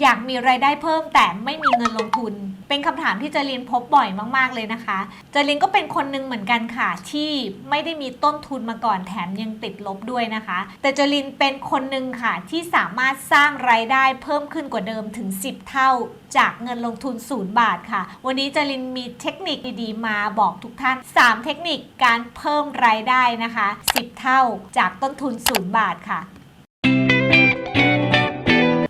อยากมีไรายได้เพิ่มแต่ไม่มีเงินลงทุน เป็นคำถามที่เจรินพบบ่อยมาก ๆ เลยนะคะ เจรินก็เป็นคนหนึ่งเหมือนกันค่ะ ที่ไม่ได้มีต้นทุนมาก่อนแถมยังติดลบด้วยนะคะ แต่เจรินเป็นคนหนึ่งค่ะที่สามารถสร้างไรายได้เพิ่มขึ้นกว่าเดิมถึง 10 เท่า จากเงินลงทุนศูนย์บาทค่ะ วันนี้เจรินมีเทคนิคดีๆมาบอกทุกท่าน 3 เทคนิคการเพิ่มรายได้นะคะ 10 เท่าจากต้นทุนศูนย์บาทค่ะ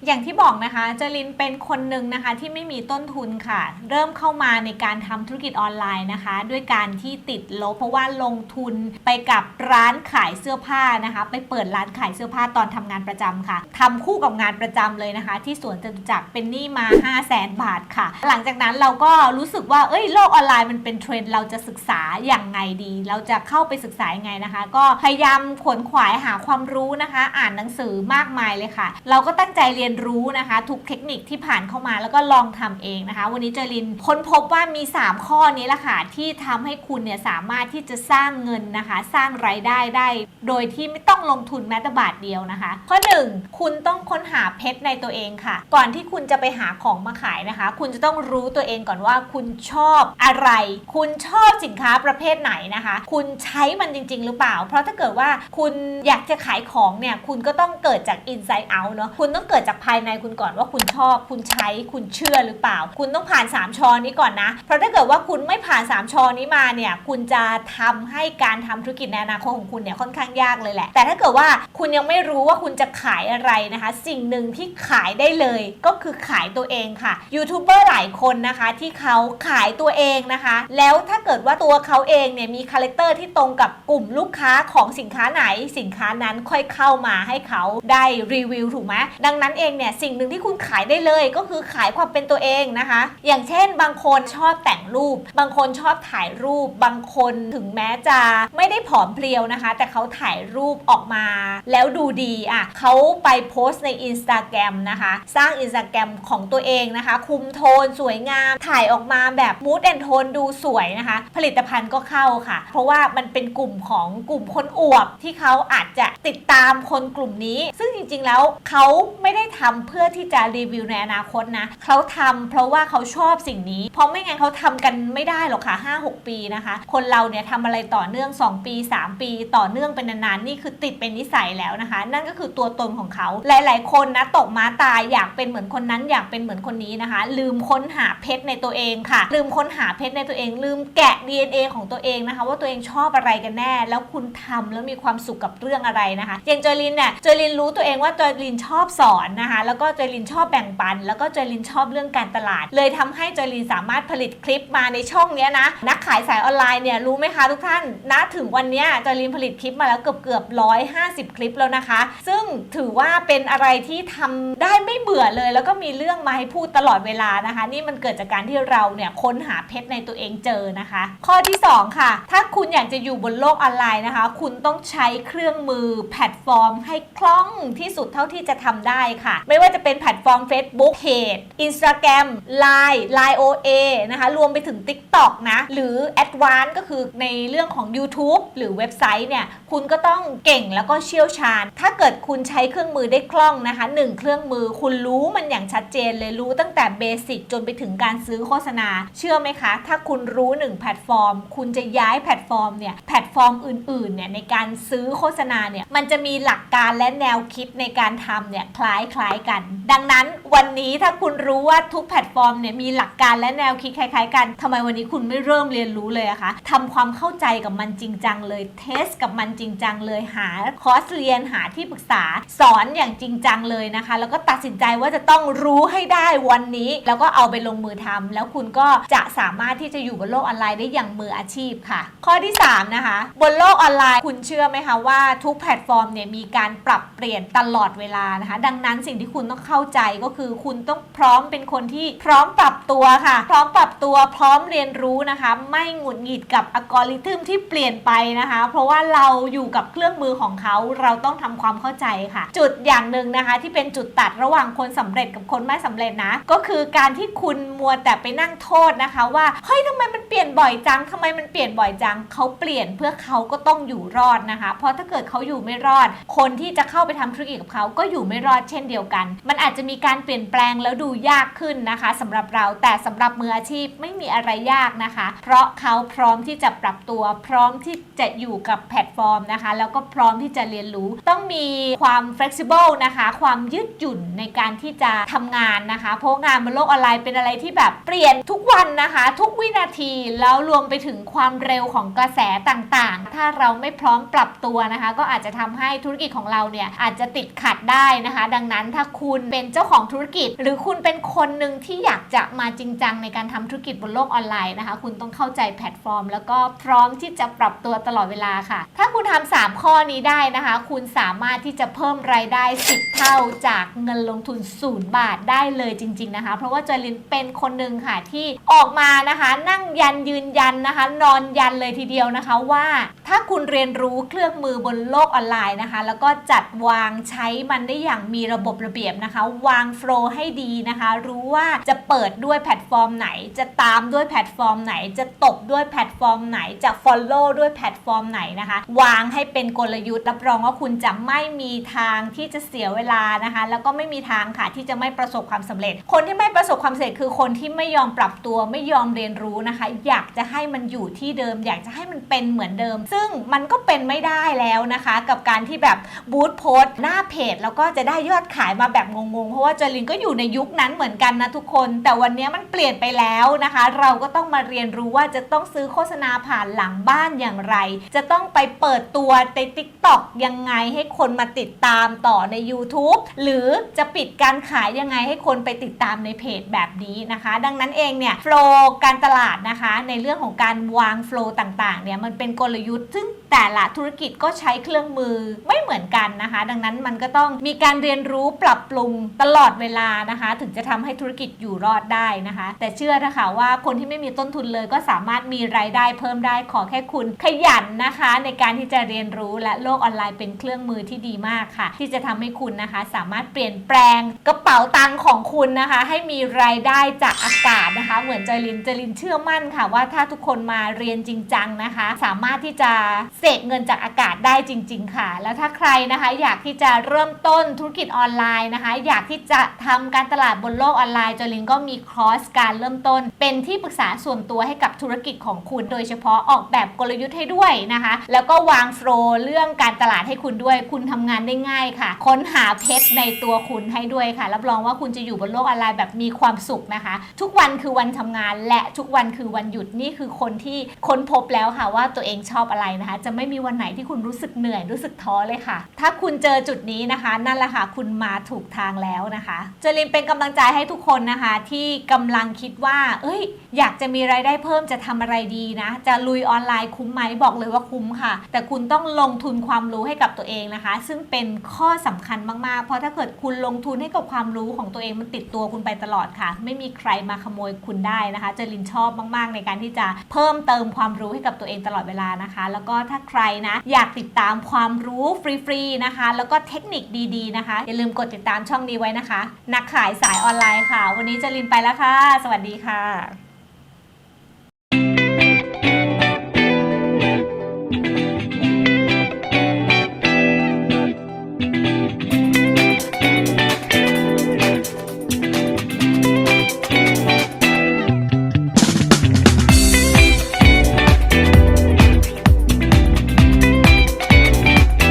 อย่างที่บอกนะคะเจรินเป็นคนหนึ่งนะคะที่ไม่มีต้นทุนค่ะ เริ่มเข้ามาในการทำธุรกิจออนไลน์นะคะ ด้วยการที่ติดลบเพราะว่าลงทุนไปกับร้านขายเสื้อผ้านะคะ ไปเปิดร้านขายเสื้อผ้าตอนทำงานประจำค่ะทำคู่กับงานประจำเลยนะคะ ที่สวนจตุจักรเป็นหนี้มา 5 0 0แสนบาทค่ะ หลังจากนั้นเราก็รู้สึกว่าเอ้ยโลกออนไลน์มันเป็นเทรนด์เราจะศึกษาอย่างไงดี เราจะเข้าไปศึกษายังไงนะคะ ก็พยายามขวนขวายหาความรู้นะคะ อ่านหนังสือมากมายเลยค่ะ เราก็ตั้งใจเรียนรู้นะคะ ทุกเทคนิคที่ผ่านเข้ามาแล้วก็ลองทำเองนะคะ วันนี้เจรินค้นพบว่ามี 3 ข้อนี้ละค่ะที่ทำให้คุณเนี่ยสามารถที่จะสร้างเงินนะคะ สร้างรายได้ได้ โดยที่ไม่ต้องลงทุนแม้แต่บาทเดียวนะคะ ข้อ 1 คุณต้องค้นหาเพชรในตัวเองค่ะ ก่อนที่คุณจะไปหาของมาขายนะคะ คุณจะต้องรู้ตัวเองก่อนว่าคุณชอบอะไร คุณชอบสินค้าประเภทไหนนะคะ คุณใช้มันจริง ๆ หรือเปล่า เพราะถ้าเกิดว่าคุณอยากจะขายของเนี่ยคุณก็ต้องเกิดจาก inside out เนาะคุณต้องเกิดจากภายในคุณก่อนว่าคุณชอบ คุณใช้คุณเชื่อหรือเปล่า คุณต้องผ่าน 3ชอนี้ก่อนนะ เพราะถ้าเกิดว่าคุณไม่ผ่าน 3ชอนี้มาเนี่ยคุณจะทำให้การทำธุรกิจในอนาคตของคุณเนี่ยค่อนข้างยากเลยแหละ แต่ถ้าเกิดว่าคุณยังไม่รู้ว่าคุณจะขายอะไรนะคะ สิ่งหนึ่งที่ขายได้เลยก็คือขายตัวเองค่ะยูทูบเบอร์หลายคนนะคะที่เขาขายตัวเองนะคะ แล้วถ้าเกิดว่าตัวเขาเองเนี่ยมีคาแรคเตอร์ที่ตรงกับกลุ่มลูกค้าของสินค้าไหน สินค้านั้นค่อยเข้ามาให้เขาได้รีวิวถูกไหมดังนั้นเองเนี่ยสิ่งหนึ่งที่คุณขายได้เลยก็คือขายความเป็นตัวเองนะคะ อย่างเช่น บางคนชอบแต่งรูป บางคนชอบถ่ายรูป บางคนถึงแม้จะไม่ได้ผอมเพรียวนะคะ แต่เขาถ่ายรูปออกมา แล้วดูดีอะเขาไปโพสต์ใน Instagram นะคะ สร้าง Instagram ของตัวเองนะคะ คุมโทนสวยงาม ถ่ายออกมาแบบมูดแอนโทนดูสวยนะคะ ผลิตภัณฑ์ก็เข้าค่ะ เพราะว่ามันเป็นกลุ่มของกลุ่มคนอวบที่เขาอาจจะติดตามคนกลุ่มนี้ ซึ่งจริงๆแล้วเขาไม่ได้ททำเพื่อที่จะรีวิวในอนาคตนะเขาทำเพราะว่าเขาชอบสิ่งนี้ เพราะไม่งั้นเขาทำกันไม่ได้หรอกค่ะ 5-6 ปีนะคะ คนเราเนี่ยทำอะไรต่อเนื่อง 2 ปี 3 ปี ต่อเนื่องเป็นนานๆนี่คือติดเป็นนิสัยแล้วนะคะ นั่นก็คือตัวตนของเขาหลาย ๆ คนนะตกม้าตายอยากเป็นเหมือนคนนั้นอยากเป็นเหมือนคนนี้นะคะ ลืมค้นหาเพชรในตัวเองค่ะ ลืมค้นหาเพชรในตัวเอง ลืมแกะ DNA ของตัวเองนะคะ ว่าตัวเองชอบอะไรกันแน่ แล้วคุณทำแล้วมีความสุขกับเรื่องอะไรนะคะอย่างจอรินเนี่ยจอรินรู้ตัวเองว่าจอรินชอบสอนนะคะแล้วก็เจอรินชอบแบ่งปัน แล้วก็เจอรินชอบเรื่องการตลาด เลยทำให้เจอรินสามารถผลิตคลิปมาในช่องเนี้ยนะนักขายสายออนไลน์เนี่ยรู้ไหมคะทุกท่านณถึงวันเนี้ยเจอรินผลิตคลิปมาแล้วเกือบเกือบร้อยห้าสิบคลิปแล้วนะคะ ซึ่งถือว่าเป็นอะไรที่ทำได้ไม่เบื่อเลย แล้วก็มีเรื่องมาให้พูดตลอดเวลานะคะ นี่มันเกิดจากการที่เราเนี่ยค้นหาเพชรในตัวเองเจอนะคะ ข้อที่ 2 ค่ะ ถ้าคุณอยากจะอยู่บนโลกออนไลน์นะคะ คุณต้องใช้เครื่องมือแพลตฟอร์ม ให้คล่องที่สุดเท่าที่จะทำได้ค่ะไม่ว่าจะเป็นแพลตฟอร์ม Facebook Page Instagram Line Line OA นะคะ รวมไปถึง TikTok นะ หรือ Advance ก็คือในเรื่องของ YouTube หรือเว็บไซต์เนี่ย คุณก็ต้องเก่งแล้วก็เชี่ยวชาญ ถ้าเกิดคุณใช้เครื่องมือได้คล่องนะคะหนึ่งเครื่องมือคุณรู้มันอย่างชัดเจนเลยรู้ตั้งแต่เบสิกจนไปถึงการซื้อโฆษณา เชื่อไหมคะ ถ้าคุณรู้หนึ่งแพลตฟอร์ม คุณจะย้ายแพลตฟอร์มเนี่ยแพลตฟอร์มอื่นๆเนี่ยในการซื้อโฆษณาเนี่ยมันจะมีหลักการและแนวคิดในการทำเนี่ยคล้ายๆกัน ดังนั้นวันนี้ถ้าคุณรู้ว่าทุกแพลตฟอร์มเนี่ยมีหลักการและแนวคิดคล้ายๆ กันทำไมวันนี้คุณไม่เริ่มเรียนรู้เลยอะคะทำความเข้าใจกับมันจริงจังเลยเทสกับมันจริงจังเลยหาคอร์สเรียนหาที่ปรึกษาสอนอย่างจริงจังเลยนะคะ แล้วก็ตัดสินใจว่าจะต้องรู้ให้ได้วันนี้ แล้วก็เอาไปลงมือทำแล้วคุณก็จะสามารถที่จะอยู่บนโลกออนไลน์ได้อย่างมืออาชีพค่ะ ข้อที่ 3 นะคะ บนโลกออนไลน์คุณเชื่อไหมคะว่าทุกแพลตฟอร์มเนี่ยมีการปรับเปลี่ยนตลอดเวลานะคะ ดังนั้นสิ่งที่คุณต้องเข้าใจก็คือคุณต้องพร้อมเป็นคนที่พร้อมปรับตัวค่ะ พร้อมปรับตัวพร้อมเรียนรู้นะคะ ไม่หงุดหงิดกับอัลกอริทึมที่เปลี่ยนไปนะคะ เพราะว่าเราอยู่กับเครื่องมือของเขาเราต้องทำความเข้าใจค่ะ จุดอย่างหนึ่งนะคะ ที่เป็นจุดตัดระหว่างคนสำเร็จกับคนไม่สำเร็จนะ ก็คือการที่คุณมัวแต่ไปนั่งโทษนะคะ ว่าเฮ้ยทำไมมันเปลี่ยนบ่อยจังทำไมมันเปลี่ยนบ่อยจังเขาเปลี่ยนเพื่อเขาก็ต้องอยู่รอดนะคะ เพราะถ้าเกิดเขาอยู่ไม่รอด คนที่จะเข้าไปทำธุรกิจกับเขาก็อยู่ไม่รอดเช่นเดียวกัน มันอาจจะมีการเปลี่ยนแปลงแล้วดูยากขึ้นนะคะสำหรับเราแต่สำหรับมืออาชีพไม่มีอะไรยากนะคะ เพราะเขาพร้อมที่จะปรับตัว พร้อมที่จะอยู่กับแพลตฟอร์มนะคะ แล้วก็พร้อมที่จะเรียนรู้ ต้องมีความ flexible นะคะ ความยืดหยุ่นในการที่จะทำงานนะคะ เพราะงานบนโลกออนไลน์เป็นอะไรที่แบบเปลี่ยนทุกวันนะคะ ทุกวินาทีแล้วรวมไปถึงความเร็วของกระแสต่างๆ ถ้าเราไม่พร้อมปรับตัวนะคะ ก็อาจจะทำให้ธุรกิจของเราเนี่ยอาจจะติดขัดได้นะคะ ดังนั้นถ้าคุณเป็นเจ้าของธุรกิจ หรือคุณเป็นคนหนึ่งที่อยากจะมาจริงจังในการทำธุรกิจบนโลกออนไลน์นะคะ คุณต้องเข้าใจแพลตฟอร์ม แล้วก็พร้อมที่จะปรับตัวตลอดเวลาค่ะ ถ้าคุณทำ3ข้อนี้ได้นะคะ คุณสามารถที่จะเพิ่มรายได้ 10 เท่าจากเงินลงทุนศูนย์บาทได้เลยจริง ๆนะคะ เพราะว่าจอยลินเป็นคนหนึ่งค่ะที่ออกมานะคะ นั่งยันยืนยันนะคะ นอนยันเลยทีเดียวนะคะว่า ถ้าคุณเรียนรู้เครื่องมือบนโลกออนไลน์นะคะ แล้วก็จัดวางใช้มันได้อย่างมีระบบระเบียบนะคะ วางโฟลว์ให้ดีนะคะ รู้ว่าจะเปิดด้วยแพลตฟอร์มไหน จะตามด้วยแพลตฟอร์มไหน จะตบด้วยแพลตฟอร์มไหน จะ follow ด้วยแพลตฟอร์มไหนนะคะ วางให้เป็นกลยุทธ์รับรองว่าคุณจะไม่มีทางที่จะเสียเวลานะคะ แล้วก็ไม่มีทางค่ะที่จะไม่ประสบความสำเร็จ คนที่ไม่ประสบความสำเร็จคือคนที่ไม่ยอมปรับตัวไม่ยอมเรียนรู้นะคะ อยากจะให้มันอยู่ที่เดิม อยากจะให้มันเป็นเหมือนเดิมซึ่งมันก็เป็นไม่ได้แล้วนะคะ กับการที่แบบบูธโพสต์หน้าเพจ แล้วก็จะได้ยอดขายมาแบบงงๆ เพราะว่าจอลินก็อยู่ในยุคนั้นเหมือนกันนะทุกคน แต่วันนี้มันเปลี่ยนไปแล้วนะคะ เราก็ต้องมาเรียนรู้ว่าจะต้องซื้อโฆษณาผ่านหลังบ้านอย่างไร จะต้องไปเปิดตัวใน TikTok ยังไงให้คนมาติดตามต่อใน YouTube หรือจะปิดการขายยังไงให้คนไปติดตามในเพจแบบนี้นะคะ ดังนั้นเองเนี่ยโฟล์การตลาดนะคะ ในเรื่องของการวางโฟล์ต่างๆเนี่ยมันเป็นกลยุทธ์ซึ่งแต่ละธุรกิจก็ใช้เครื่องมือไม่เหมือนกันนะคะ ดังนั้นมันก็ต้องมีการเรียนรู้ปรับปรุงตลอดเวลานะคะ ถึงจะทำให้ธุรกิจอยู่รอดได้นะคะ แต่เชื่อนะคะว่าคนที่ไม่มีต้นทุนเลยก็สามารถมีรายได้เพิ่มได้ขอแค่คุณขยันนะคะ ในการที่จะเรียนรู้และโลกออนไลน์เป็นเครื่องมือที่ดีมากค่ะ ที่จะทำให้คุณนะคะ สามารถเปลี่ยนแปลงกระเป๋าตังค์ของคุณนะคะ ให้มีรายได้จากอากาศนะคะ เหมือนจอยลินจอยลินเชื่อมั่นค่ะว่าถ้าทุกคนมาเรียนจริงจังนะคะ สามารถที่จะเสกเงินจากอากาศได้จริง ๆ ค่ะ แล้วถ้าใครนะคะ อยากที่จะเริ่มต้นธุรกิจออนไลน์นะคะ อยากที่จะทำการตลาดบนโลกออนไลน์จอยลินก็มีคอร์สการเริ่มต้น เป็นที่ปรึกษาส่วนตัวให้กับธุรกิจของคุณ โดยเฉพาะออกแบบกลยุทธ์ให้ด้วยนะคะ แล้วก็วางโฟล์เรื่องการตลาดให้คุณด้วย คุณทำงานได้ง่ายค่ะ ค้นหาเพชรในตัวคุณให้ด้วยค่ะ รับรองว่าคุณจะอยู่บนโลกออนไลน์แบบมีความสุขนะคะ ทุกวันคือวันทำงานและทุกวันคือวันหยุดนี่คือคนที่ค้นพบแล้วค่ะว่าตัวเองชอบอะไรนะคะ จะไม่มีวันไหนที่คุณรู้สึกเหนื่อยรู้สึกท้อเลยค่ะ ถ้าคุณเจอจุดนี้นะคะ นั่นแหละค่ะ คุณมาถูกทางแล้วนะคะเจลินเป็นกำลังใจให้ทุกคนนะคะ ที่กำลังคิดว่า เอ้ย อยากจะมีรายได้เพิ่มจะทำอะไรดีนะ จะลุยออนไลน์คุ้มไหมบอกเลยว่าคุ้มค่ะ แต่คุณต้องลงทุนความรู้ให้กับตัวเองนะคะ ซึ่งเป็นข้อสำคัญมากๆ เพราะถ้าเกิดคุณลงทุนให้กับความรู้ของตัวเองมันติดตัวคุณไปตลอดค่ะ ไม่มีใครมาขโมยคุณได้นะคะเจลินชอบมาก ๆ ในการที่จะเพิ่มเติมความรู้ให้กับตัวเองตลอดเวลานะคะแล้วก็ถ้าใครนะ อยากติดตามความรู้ฟรีๆนะคะ แล้วก็เทคนิคดีๆนะคะ อย่าลืมกดติดตามช่องนี้ไว้นะคะ นักขายสายออนไลน์ค่ะ วันนี้เจลินไปแล้วค่ะ สวัสดีค่ะ